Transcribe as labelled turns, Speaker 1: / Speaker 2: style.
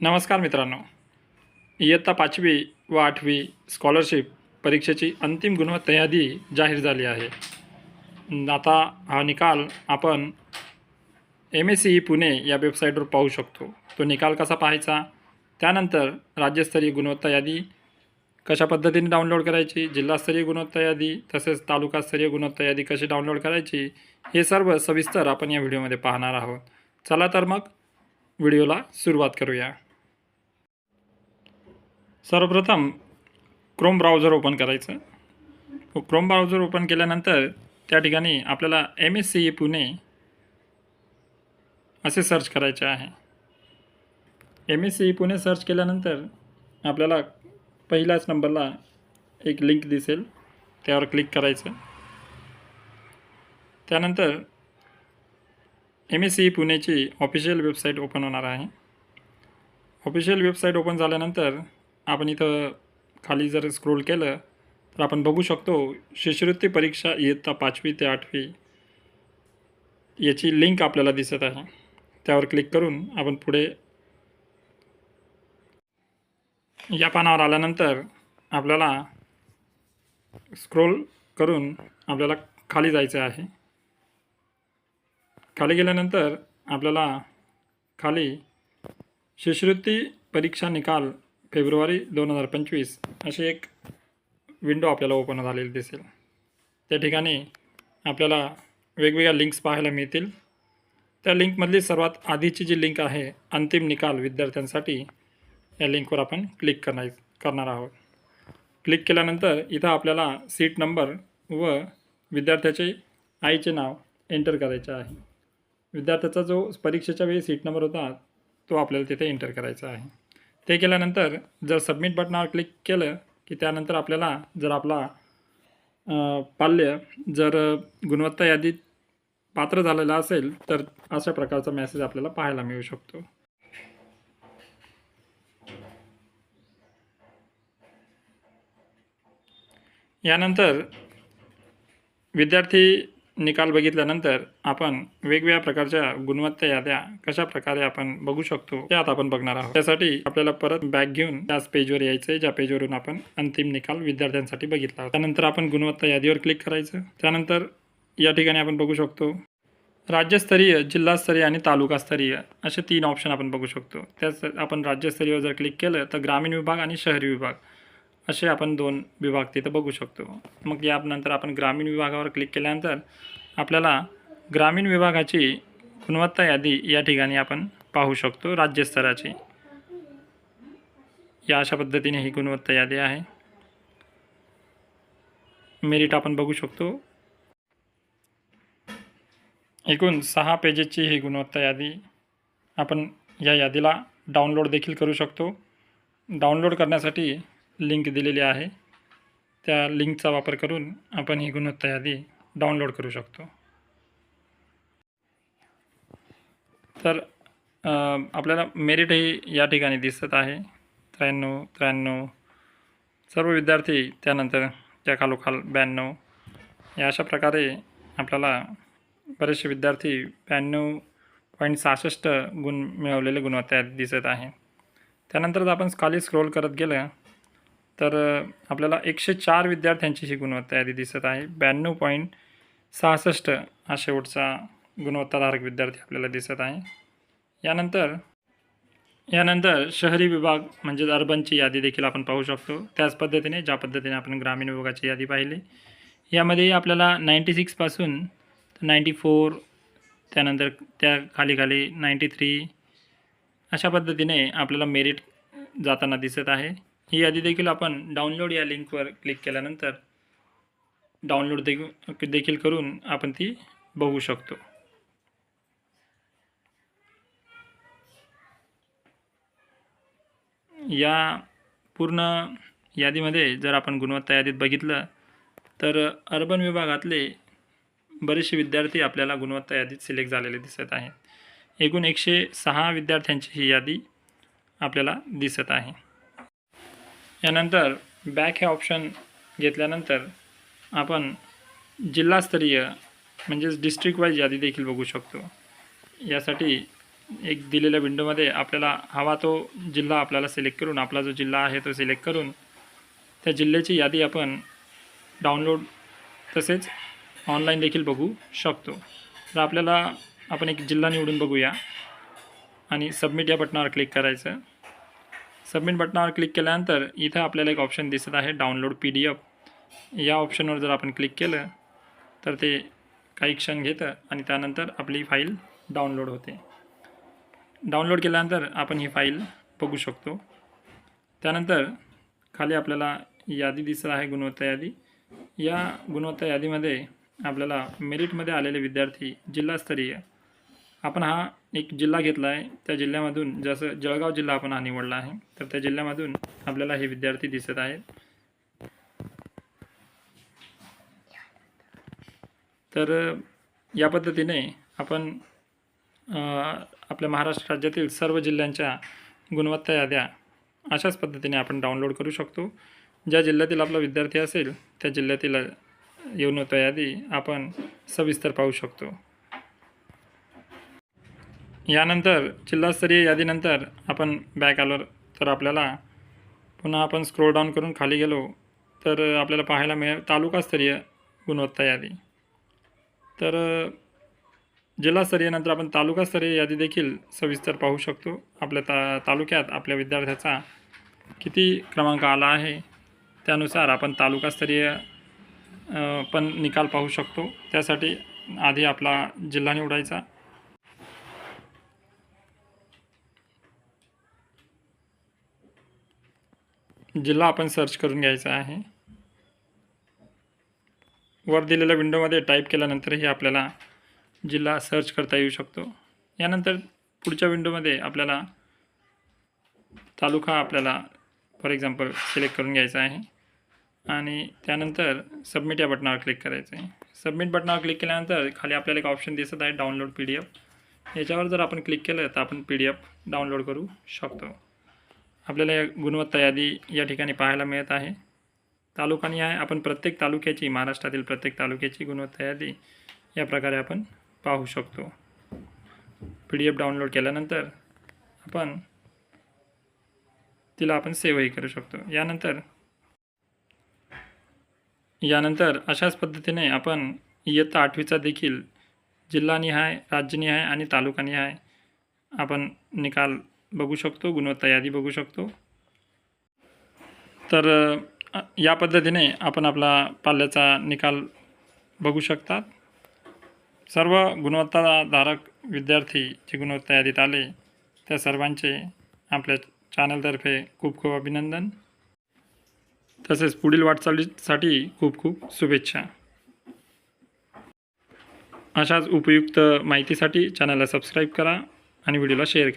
Speaker 1: नमस्कार मित्रांनो. इयत्ता पाचवी व आठवी स्कॉलरशिप परीक्षेची अंतिम गुणवत्ता यादी जाहीर झाली आहे. आता हा निकाल आपण M S C E Pune या वेबसाईटवर पाहू शकतो. तो निकाल कसा पाहायचा? त्यानंतर राज्यस्तरीय गुणवत्ता यादी कशा पद्धतीने डाउनलोड करायची? जिल्हास्तरीय गुणवत्ता यादी तसेच तालुकास्तरीय गुणवत्ता यादी कशी डाउनलोड करायची? हे सर्व सविस्तर आपण या व्हिडिओमध्ये पाहणार आहोत. चला तर मग व्हिडिओला सुरुवात करूया. सर्वप्रथम क्रोम ब्राउझर ओपन करायचं. क्रोम ब्राउझर ओपन केल्यानंतर त्या ठिकाणी आपल्याला M S C E Pune असे सर्च करायचे आहे. M S C E Pune search केल्यानंतर आपल्याला पहिल्याच नंबरला एक लिंक दिसेल. त्यावर क्लिक करायचं. त्यानंतर एम एस सी ई पुणेची ऑफिशियल वेबसाईट ओपन होणार आहे. ऑफिशियल वेबसाईट ओपन झाल्यानंतर आपण इथं खाली जर स्क्रोल केलं तर आपण बघू शकतो शिष्यवृत्ती परीक्षा इयत्ता पाचवी ते आठवी याची लिंक आपल्याला दिसत आहे. त्यावर क्लिक करून आपण पुढे या पानावर आल्यानंतर आपल्याला स्क्रोल करून आपल्याला खाली जायचं आहे. खाली गेल्यानंतर आपल्याला खाली शिष्यवृत्ती परीक्षा निकाल फेब्रुवारी दोन हजार पंचवीस अशी एक विंडो आपल्याला ओपन झालेली दिसेल. त्या ठिकाणी आपल्याला वेगवेगळ्या लिंक्स पाहायला मिळतील. त्या लिंकमधली सर्वात आधीची जी लिंक आहे अंतिम निकाल विद्यार्थ्यांसाठी या लिंकवर आपण क्लिक करणार करणार आहोत. क्लिक केल्यानंतर इथं आपल्याला सीट नंबर व विद्यार्थ्याचे आईचे नाव एंटर करायचे आहे. विद्यार्थ्याचा जो परीक्षेच्या वेळी सीट नंबर होता तो आपल्याला तिथे एंटर करायचा आहे. ते केल्यानंतर जर सबमिट बटनावर क्लिक केलं की त्यानंतर आपल्याला जर आपला पाल्य जर गुणवत्ता यादीत पात्र झालेला असेल तर अशा प्रकारचा मेसेज आपल्याला पाहायला मिळू शकतो. यानंतर विद्यार्थी निकाल बघितल्यानंतर आपण वेगवेगळ्या प्रकारच्या गुणवत्ता याद्या कशा प्रकारे आपण बघू शकतो त्यात आता आपण बघणार आहोत. त्यासाठी आपल्याला परत बॅग घेऊन त्याच पेजवर यायचं आहे ज्या पेजवरून आपण अंतिम निकाल विद्यार्थ्यांसाठी बघितला त्यानंतर आपण गुणवत्ता यादीवर क्लिक करायचं. त्यानंतर या ठिकाणी आपण बघू शकतो राज्यस्तरीय जिल्हास्तरीय आणि तालुकास्तरीय असे तीन ऑप्शन आपण बघू शकतो. त्याच आपण राज्यस्तरीय जर क्लिक केलं तर ग्रामीण विभाग आणि शहरी विभाग. असे आपण दोन विभाग तिथं बघू शकतो. मग यानंतर आपण ग्रामीण विभागावर क्लिक केल्यानंतर आपल्याला ग्रामीण विभागाची गुणवत्ता यादी या ठिकाणी आपण पाहू शकतो राज्यस्तराची. या अशा पद्धतीने ही गुणवत्ता यादी आहे. मेरिट आपण बघू शकतो. एकूण सहा पेजेसची ही गुणवत्ता यादी आपण या यादीला डाउनलोड देखील करू शकतो. डाउनलोड करण्यासाठी लिंक दिलेली आहे. त्या लिंकचा वापर करून आपण ही गुणवत्ता यादी डाउनलोड करू शकतो. तर आपल्याला मेरिटही या ठिकाणी दिसत आहे. त्र्याण्णव त्र्याण्णव. सर्व विद्यार्थी त्यानंतर त्या खालोखाल ब्याण्णव. या अशा प्रकारे आपल्याला बरेचसे विद्यार्थी ब्याण्णव पॉईंट सहासष्ट गुण मिळवलेले गुणवत्ता दिसत आहे. त्यानंतर जर आपण खाली स्क्रोल करत गेलं. तर आपल्याला एकशे चार विद्यार्थ्यांची ही गुणवत्ता यादी दिसत आहे. ब्याण्णव पॉईंट सहासष्ट हा शेवटचा गुणवत्ताधारक विद्यार्थी आपल्याला दिसत आहे. यानंतर यानंतर शहरी विभाग म्हणजेच अर्बनची यादी देखील आपण पाहू शकतो. त्याच पद्धतीने ज्या पद्धतीने आपण ग्रामीण विभागाची यादी पाहिली यामध्ये आपल्याला नाईंटी सिक्सपासून नाईंटी फोर त्यानंतर त्या खाली खाली नाईंटी थ्री अशा पद्धतीने आपल्याला मेरिट जाताना दिसत आहे. ही यादी देखील आपण डाउनलोड या लिंकवर क्लिक केल्यानंतर डाउनलोड देखील देखील करून आपण ती बघू शकतो. या पूर्ण यादीमध्ये जर आपण गुणवत्ता यादीत बघितलं तर अर्बन विभागातले बरेचसे विद्यार्थी आपल्याला गुणवत्ता यादीत सिलेक्ट झालेले दिसत आहेत. एकूण एकशे सहा विद्यार्थ्यांची ही यादी आपल्याला दिसत आहे. यानंतर बॅक हे ऑप्शन घेतल्यानंतर आपण जिल्हास्तरीय म्हणजेच डिस्ट्रिक्ट वाईज यादी देखील बघू शकतो. यासाठी एक दिलेल्या विंडोमध्ये आपल्याला हवा तो जिल्हा आपल्याला सिलेक्ट करून आपला जो जिल्हा आहे तो सिलेक्ट करून त्या जिल्ह्याची यादी आपण डाउनलोड तसेच ऑनलाईन देखील बघू शकतो. तर आपल्याला आपण एक जिल्हा निवडून बघूया आणि सबमिट या बटनावर क्लिक करायचं. सबमिट बटनावर क्लिक केल्यानंतर इथं आपल्याला एक ऑप्शन दिसत आहे डाउनलोड पी डी एफ या ऑप्शनवर जर आपण क्लिक केलं तर ते काही क्षण घेतं आणि त्यानंतर आपली फाईल डाउनलोड होते. डाउनलोड केल्यानंतर आपण ही फाईल बघू शकतो. त्यानंतर खाली आपल्याला यादी दिसत आहे गुणवत्ता यादी. या गुणवत्ता यादीमध्ये आपल्याला मेरिटमध्ये आलेले विद्यार्थी जिल्हास्तरीय आपण हा एक जिल्हा घेतला आहे त्या जिल्ह्यामधून जसं जळगाव जिल्हा आपण हा निवडला आहे तर त्या जिल्ह्यामधून आपल्याला हे विद्यार्थी दिसत आहेत. तर या पद्धतीने आपण आपल्या महाराष्ट्र राज्यातील सर्व जिल्ह्यांच्या गुणवत्ता याद्या अशाच पद्धतीने आपण डाउनलोड करू शकतो. ज्या जिल्ह्यातील आपला विद्यार्थी असेल त्या जिल्ह्यातील गुणवत्ता यादी आपण सविस्तर पाहू शकतो. यानंतर जिल्हास्तरीय यादीनंतर आपण बॅक आलो तर आपल्याला पुन्हा आपण स्क्रोल डाऊन करून खाली गेलो तर आपल्याला पाहायला मिळेल तालुकास्तरीय गुणवत्ता यादी. तर जिल्हास्तरीयनंतर आपण तालुकास्तरीय यादी देखील सविस्तर पाहू शकतो. आपल्या ता तालुक्यात आपल्या विद्यार्थ्याचा किती क्रमांक आला आहे त्यानुसार आपण तालुकास्तरीय पण निकाल पाहू शकतो. त्यासाठी आधी आपला जिल्हा निवडायचा. जिल्हा आपण सर्च करून घ्यायचा आहे. वर दिलेल्या विंडोमध्ये टाईप केल्यानंतरही आपल्याला जिल्हा सर्च करता येऊ शकतो. यानंतर पुढच्या विंडोमध्ये आपल्याला तालुका आपल्याला फॉर एक्झाम्पल सिलेक्ट करून घ्यायचा आहे. आणि त्यानंतर सबमिट या बटनावर क्लिक करायचं आहे सबमिट बटनावर क्लिक केल्यानंतर खाली आपल्याला एक ऑप्शन दिसत आहे डाउनलोड पी डी एफ याच्यावर जर आपण क्लिक केलं तर आपण पी डी एफ डाउनलोड करू शकतो. आपल्याला या गुणवत्ता यादी या ठिकाणी पाहायला मिळत आहे. तालुकानी आहे. आपण प्रत्येक तालुक्याची महाराष्ट्रातील प्रत्येक तालुक्याची गुणवत्ता यादी या प्रकारे आपण पाहू शकतो. पी डी एफ डाउनलोड केल्यानंतर आपण तिला आपण सेव्हही करू शकतो. यानंतर यानंतर अशाच पद्धतीने आपण इयत्ता आठवीचा देखील जिल्हानिहाय राज्यनिहाय आणि तालुकानिहाय आपण निकाल बघू शकतो गुणवत्ता यादी बघू शकतो. तर या पद्धतीने आपण आपला पाल्याचा निकाल बघू शकतात. सर्व गुणवत्ताधारक विद्यार्थी जे गुणवत्ता यादीत आले त्या सर्वांचे आपल्या चॅनलतर्फे खूप खूप अभिनंदन. तसेच पुढील वाटचालीसाठी खूप खूप शुभेच्छा. अशाच उपयुक्त माहितीसाठी चॅनलला सबस्क्राईब करा आणि व्हिडिओला शेअर करा.